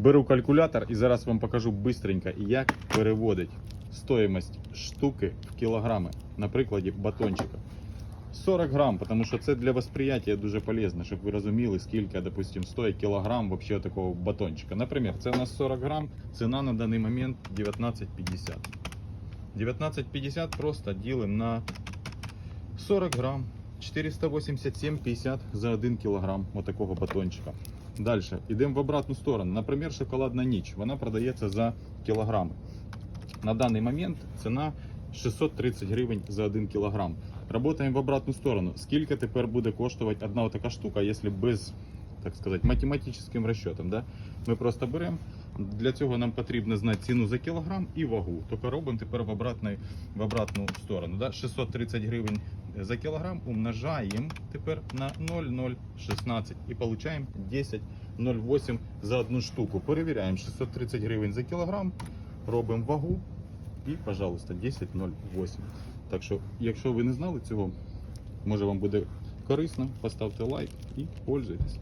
Беру калькулятор і зараз вам покажу бистренько, як переводить стоїмость штуки в кілограми на прикладі батончика. 40 грам, тому що це для восприятия дуже полезно, щоб ви розуміли, скільки, допустим, стоїть кілограм вообще такого батончика. Наприклад, це у нас 40 грам, ціна на даний момент 19,50. 19,50 просто ділимо на 40 грам. 487,50 за 1 кілограм отакого батончика. Далі, йдемо в обратну сторону. Наприклад, шоколадна ніч. Вона продається за кілограми. На даний момент ціна 630 гривень за 1 кілограм. Работаємо в обратну сторону. Скільки тепер буде коштувати одна така штука, якщо без, так сказати, математичним розчетом. Да? Ми просто беремо. Для цього нам потрібно знати ціну за кілограм і вагу. Тільки робимо тепер в, обратний, в обратну сторону. Да? 630 гривень за кілограм умножаємо тепер на 0,016 і получаємо 10,08 за одну штуку. Перевіряємо 630 гривень за кілограм, робимо вагу і, пожалуйста, 10,08. Так що, якщо ви не знали цього, може вам буде корисно, поставте лайк і пользуйтесь.